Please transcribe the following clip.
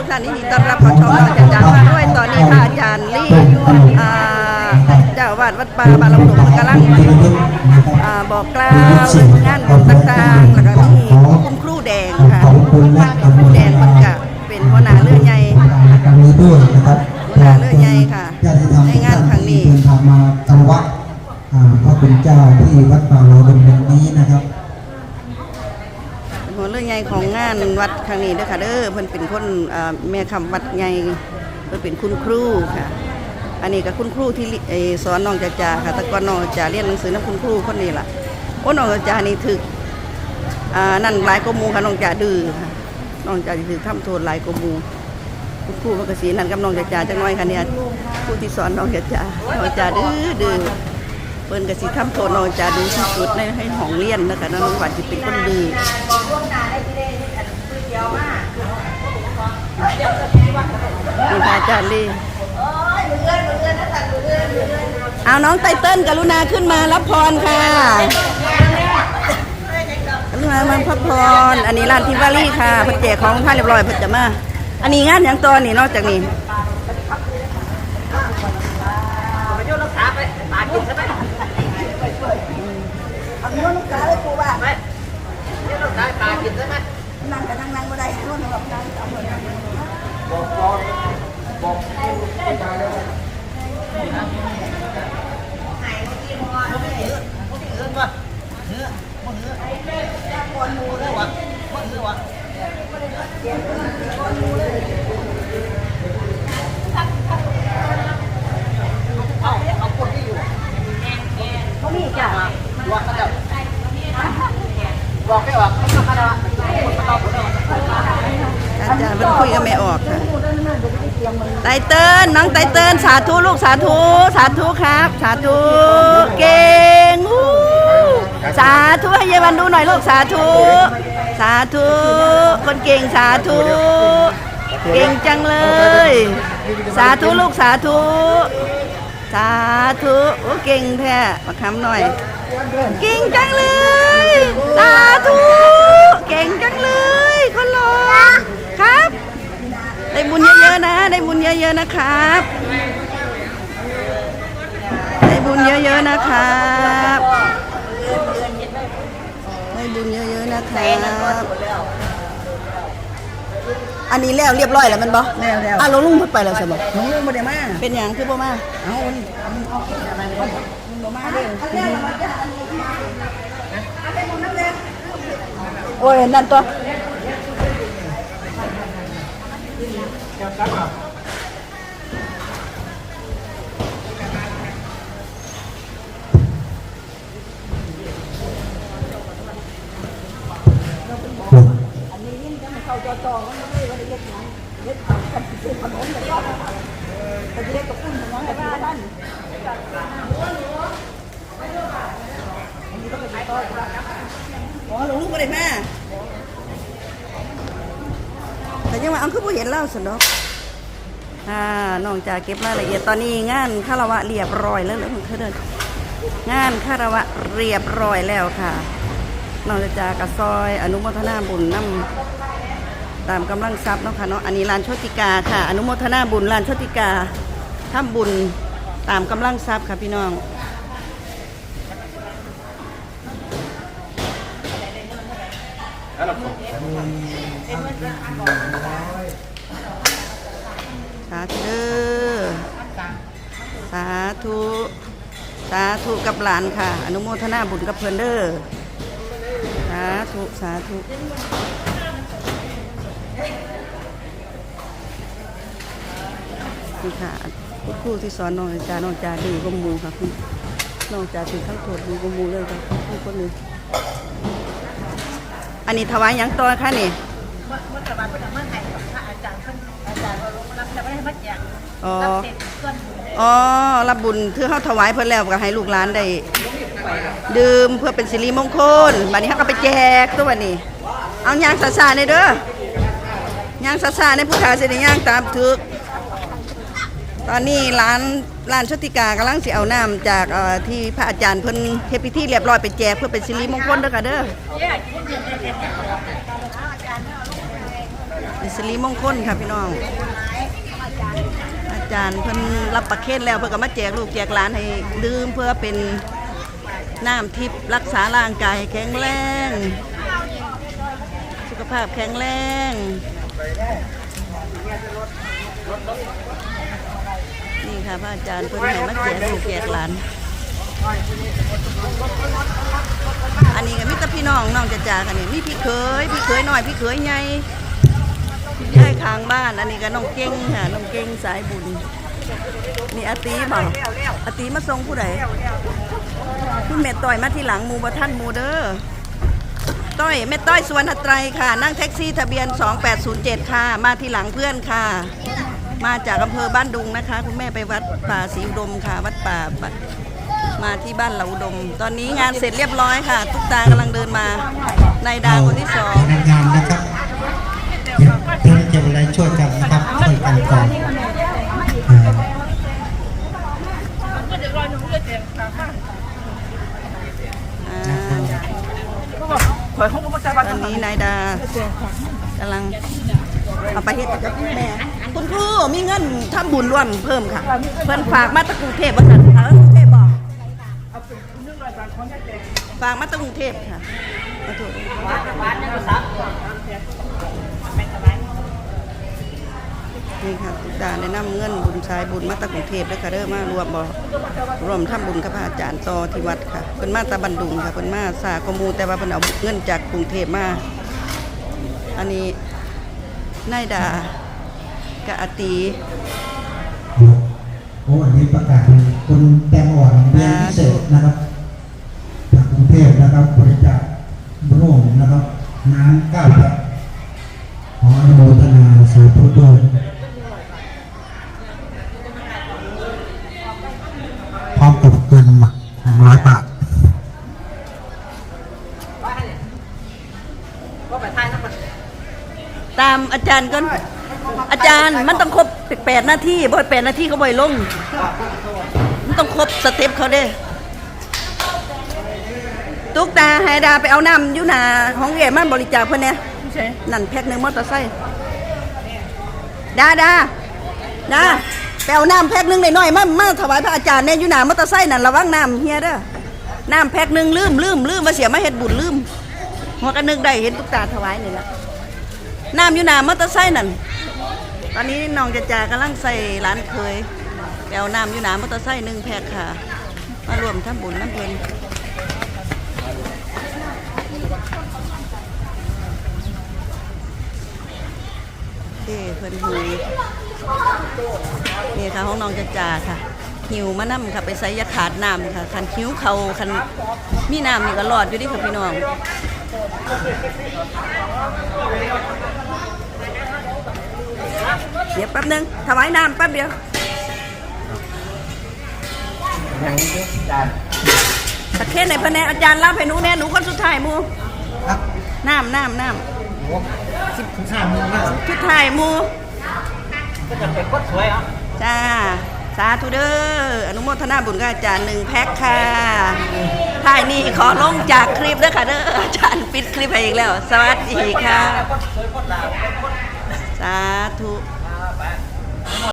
ทุกท่านนดีต้อนรับขอชมอาจารย์มาด้วยตอนนี้ค่ะอาจารย์ลี่อ่าเจ้าวาดวัดป่าบาลำหลวงกำลังบอกกล่าวเรื่องงานต่างๆแล้วก็มีคุณครูแดงค่ะคุณครูแดงมันก็เป็นหัวหน้าเรือใหญ่ครั้งนี้ด้วยนะครับหัวหน้าเรือใหญ่ค่ะญาติธรรมในงานครั้งนี้เดินทางมาทำวัดอ่าพระคุณเจ้าที่วัดป่าเราดำเนินนี้นะครับ เป็นหัวเรือใหญ่ของงานวัดครั้งนี้เด้อค่ะเด้อเพิ่นเป็นคนแม่คำวัดใหญ่เพิ่นเป็นคุณครูค่ะ อันนี้ก็คุณครูที่สอนน้องจาจาค่ะแต่ก่อนน้องจาเรียนหนังสือนักคุณครูคนนี้ล่ะโอ้น้องจาจานี่ถึกอ่านั่นหลายกมูค่ะน้องจาดื้อค่ะน้องจาถือทำโทษหลายกมูคุณครูมันก็สีนั่นกับน้องจาจาจังน้อยค่ะเนี่ยครูที่สอนน้องจาจาน้องจาดื้อดื้อเปิ้นก็สิทำโทษน้องจาดื้อที่สุดในให้ห้องเรียนนะคะน้องหวานสิเป็นคนดื้อ นี่ค่ะอาจารย์ลีเอาน้องไตเติ้ลกรุณาขึ้นมารับพรค่ะกรุณามาพักพร อันนี้ร้านทิวารีค่ะเพัดแจกของท่านเรียบร้อยเพัดจะมา อันนี้งานอย่างตัวนี่นอกจากนี้นั่งกับนั่งนั่งบ่ได้ร่วมกับนั่งเอาหมด อาจารย์เป็นคุยกับแม่ออกค่ะไตเติ้ลน้องไตเติ้ลสาธุลูกสาธุ สาธุครับ สาธุ เก่งู สาธุให้เยายวันดูหน่อยลูกสาธุ สาธุ คนเก่งสาธุ เก่งจังเลย สาธุลูกสาธุ สาธุโอ้เก่งแท้มาคำหน่อย เก่งจังเลย สาธุ เก่งจังเลย คนหล่อครับ ได้บุญเยอะๆนะ ได้บุญเยอะๆนะครับ ได้บุญเยอะๆนะครับได้ บุญเยอะๆนะครับอันนี้แล้วเรียบร้อยแล้วแมันบ่แล้วแล้วอะลงลุงเพิ่นไปแล้วใช่บ่น้องเรื่องบ่ได้มาเป็นหยังคือบ่มาเอามันมันเอาอะไรมันมันบ่มาเด้อโอ้ยนั่นตัว อ๋อลงลุงบ่ได้มาแต่ยังว่าเอาคือบ่เห็นเล่าสนอกอ่าน้องจะเก็บรายละเอียดตอนนี้งานคารวะเรียบร้อยแล้วเหรอมันคือเดินงานคารวะเรียบร้อยแล้วค่ะน้องจะจากระซอย อนุโมทนาบุญน้ำ ตามกำลังทรัพย์เนาะค่ะเนาะอันนี้ลานโชติกาค่ะ อนุโมทนาบุญลานโชติกาทำบุญตามกำลังทรัพย์ค่ะพี่น้องสาธุดสาธุสาธุกับหลานค่ะ อนุโมทนาบุญกับเพื่อนเด้อสาธุสาธุ นี่ค่ะคุณครูที่สอนน้องจาน้องจาดีกว่าหมูค่ะคุณน้องจาถึงข้างโทษดีกว่าหมูเลยค่ะทุกคนนี้อันนี้ถวายยังตัวค่ะนี่เมื่อเมื่อกบาลเพิ่นเอามาให้พระอาจารย์เพิ่นอาจารย์เอาลงมารับแต่บ่ได้ให้มาแจกอ๋อรับเสร็จส่วนบุญอ๋อรับบุญที่เขาถวายเพื่อแล้วก็ให้ลูกหลานได้ดื่มเพื่อเป็นสิริมงคลบัดนี้เขาก็ไปแจกตัวนี้ เอายางสาสาในเด้อ ย่างสาสาในผู้ขาเสได็จยางตามถึก ตอนนี้ร้านร้านชติกากำลังสิเอาน้ำจากเอ่อที่พระอาจารย์เพิ่นเทพิธีเรียบร้อยไปแจกเพื่อเป็นสิริมงคลเด้อค่ะเด้อเป็นสิริมงคลค่ะพี่น้อง อาจารย์เพิ่นรับประเคนแล้วเพิ่นก็มาแจกลูกแจกหลานให้ดื่มเพื่อเป็นน้ำทิพย์รักษาร่างกายให้แข็งแรง ภาพแข็งแรงนี่ค่ะพระอาจารย์เพิ่นให้มาแจกลูกแจกหลาน อันนี้ก็มิตรพี่น้องน้องจะจากันนี่มีพี่เคยพี่เคยหน่อยพี่เคยใหญ่ย้ายข้างบ้าน อันนี้ก็น้องเก่งค่ะน้องเก่งสายบุญนี่อาตีบ่อาตีมาส่งผู้ใดคุณแม่ต่อยมาทีหลังมูบ่ท่านมูเด้อ ต้อยแม่ต้อยสุวรรณไตรค่ะ นั่งแท็กซี่ทะเบียน 2807 ค่ะ มาทีหลังเพื่อนค่ะ มาจากอำเภอบ้านดุงนะคะ คุณแม่ไปวัดป่าศรีอุดมค่ะ วัดป่ามาที่บ้านเหลาอุดม ตอนนี้งานเสร็จเรียบร้อยค่ะ ตุ๊กตากำลังเดินมานายดาคนที่สองงานนะครับเดี๋ยวเจะอะไรช่วยกันนะครับช่วยกันก่อนอ่า อ่า ตอนนี้นายดากำลังเอาไปเฮ็ดกับแม่คุณครูมีเงินทำบุญร่วมเพิ่มค่ะ เพิ่นฝากมาตะกรุงเทพว่าสั่นค่ะกรุงเทพบอกฝากมาตะกรุงเทพค่ะขอโทษ นี่ค่ะตุกตาแนะนำเงินบุญชายบุญมาตะกรุงเทพแล้วค่ะเด้อมารวมบ่รวมทำบุญกับพระอาจารย์ต่อที่วัดค่ะเพิ่นมาตะบันดุงค่ะเพิ่นมาสากมูแต่ว่าเพิ่นเอาเงินจากกรุงเทพมาอันนี้นายดากับอตีโอ้อันนี้ประกาศเป็นคนแต้มอ่อนเรียนพิเศษนะครับจากกรุงเทพนะครับบริจาคบร่วมนะครับน้ำเก้าแพ็คขออนุโมทนาสาธุด้วยพร้อมกับเงินมาหนึ่งร้อยบาท ตามอาจารย์ก่อนอาจารย์มันต้องครบแปดนาที่บ่แปดนาที่เขาบ่อยลง มันต้องครบสเต็ปเขาเด้ตุ๊กตาไฮดาไปเอาน้ำอยู่หนาของเอ๋มันบริจาคเพื่อนเนี่ยนั่นแพ็คหนึ่งมอเตอร์ไซค์ดาดาดาไปเอาน้ำแพ็คหนึ่งหน่อยๆมามาถวายพระอาจารย์เนี่ยอยู่หนามอเตอร์ไซค์นั่นระวังน้ำเฮียเด้อน้ำแพ็คหนึ่งลืมลืมลืมมาเสียมาเฮ็ดบุญลืมหัวกันนึกได้เห็นตุ๊กตาถวายนี่แหละ น้ำอยู่หนามอเตอร์ไซค์นั่น ตอนนี้น้องจะจากำลังใส่ร้านเคยไปเอาน้ำอยู่หนามอเตอร์ไซค์หนึ่งแพ็คค่ะ มารวมทำบุญน้ำเพลินที่เพิ่นหิวนี่ค่ะห้องน้องจะจ่าค่ะ หิวมานำค่ะไปใส่ยาขาดน้ำค่ะคันหิวเขาคันมีน้ำนี่ก็รอดอยู่ดิค่ะพี่น้อง เดี๋ยวแป๊บนึงถวายน้ำแป๊บเดียวตะเคียนในพระแนอาจารย์รับให้หนูแน่หนูคนสุดท้ายหมูครับน้ำน้ำน้สิบห้าโมงแล้วำชุดท้ายหมูก็จะเป็นคนสวยอะจ้าสาธุเด้ออนุโมทนาบุญกับอาจารย์หนึ่งแพ็คค่ะท้ายนี้ขอลงจากคลิปเด้อค่ะเด้ออาจารย์ปิดคลิปให้อีกแล้ว สวัสดีค่ะคนสวยคนลาวคนสาธุ